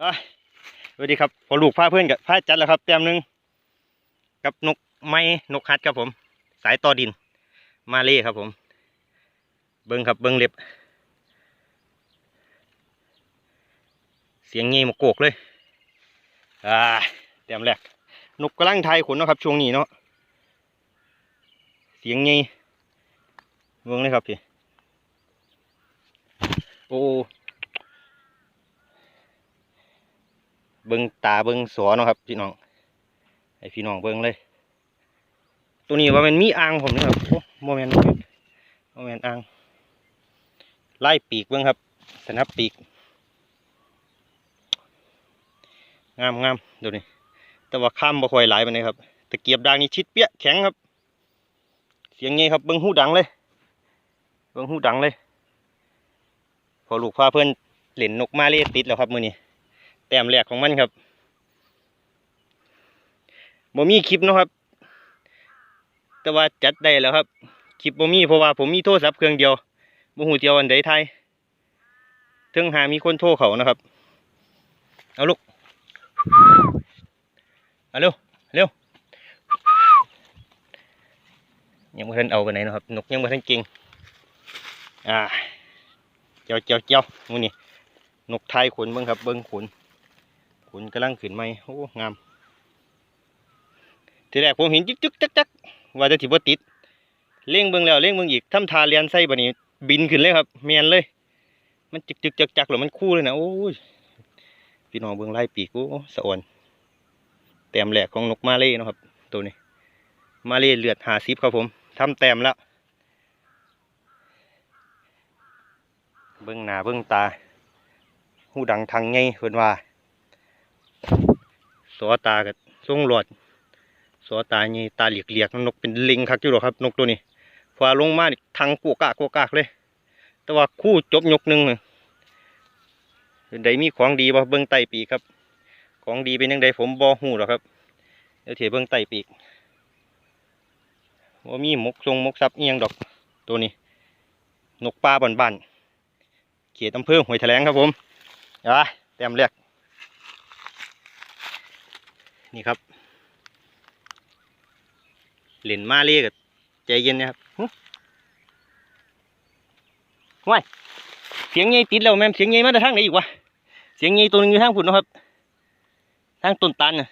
สวัสดีครับพอลูกพาเพื่อนกับพาจัดแล้วครับแต้มหนึ่งกับนกไม้นกฮัดครับผม สายต่อดิน มาเล่ครับผม เบิ้งครับเบิ้งเล็บ เสียงเงี้ยมาโกกเลยอ่าแต้มแรกนกกำลังไทยขนนะครับ ช่วงนี้เนาะเสียงเงี้ยเบิ้งเลยครับพี่โอ้ เบิ้งตาเบิ้งสอเนาะครับพี่น้องให้พี่น้องเบิ้งเลย ตัวนี้ว่ามันมีอ่างผมนี่ครับโอ้โมเมนต์โมเมนต์อ่างไล่ปีกเบิ้งครับสนับปีกงามงามดูนี่แต่ว่าข้ามบ่ค่อยหลไปเลยครับตะเกียบด่างนี่ชิดเปี้ยแข็งครับ เสียงเงี้ยครับเบิ้งหูดังเลยเบิ้งหูดังเลย พอลูกพาเพื่อนเหล่นนกมาเล่ติดแล้วครับมือนี้ แต้มแรกของมันครับบ่มีคลิปนะครับ แต่ว่าจัดได้แล้วครับ คลิปบ่มีเพราะว่าผมมีโทรศัพท์เครื่องเดียวบ่หูเดียวอันใดไทยถึงหามีคนโทรเขานะครับ เอาลูกเอาเร็วเร็วยังไม่ทันเอาไปไหนนะครับ นกยังไม่ทันเก่งอ่าเจียวเจียวเจียวมูนี่นกไทยขนเบิ้งครับ เบิ้งขน ขนกำลังขึ้นไหมโอ้งาม ทีแรกผมเห็นจึ๊กจึ๊กจักจักว่าจะถิบติด เลี้ยงเบิ้งแล้วเลี้ยงเบิ้งอีกทำทาเลียนไส้บันี้ บินขึ้นเลยครับเมียนเลย มันจึกจึกจักจักหรือมันคู่เลยนะโอ้ยพี่น้องเบิ้งไล่ปีกโอ้สะอ่อนแต้มแหลกของนกมาเล่นะครับ ตัวนี้ มาเล่เลือดหาซิบครับผมทำแต้มแล้วเบิ้งหน้าเบิ้งตาหูดังทางไงเพิ่นว่า สอตากับทรงหลอดสอตาไงตาเหลียกเลียกๆนกเป็นลิงคักอยู่หรอกครับ นกตัวนี้พอลงมาทางกัวกากกัวกากเลย แต่ว่าคู่จบยกหนึ่งเป็นใดมีของดีบ่เบิ้งไตปีกครับ ของดีเป็นยังไงผมบ่หูหรอกครับเดี๋ยวเถียเบิ้งไตปีกว่ามีมกทรงมกซับเอียงดอกตัวนี้ นกป่าบ้านๆเขตอำเภอหวยแถลงครับผมอะเต็มเรียก นี่ครับเหรียญมาเรียกใจเย็นนะครับว้ายเสียงไงติดแล้วแม่มเสียงไงมาทางไหนอีกวะเสียงไงตัวนึงอยู่ทางผุนนะครับทางต้นตาลน่ะ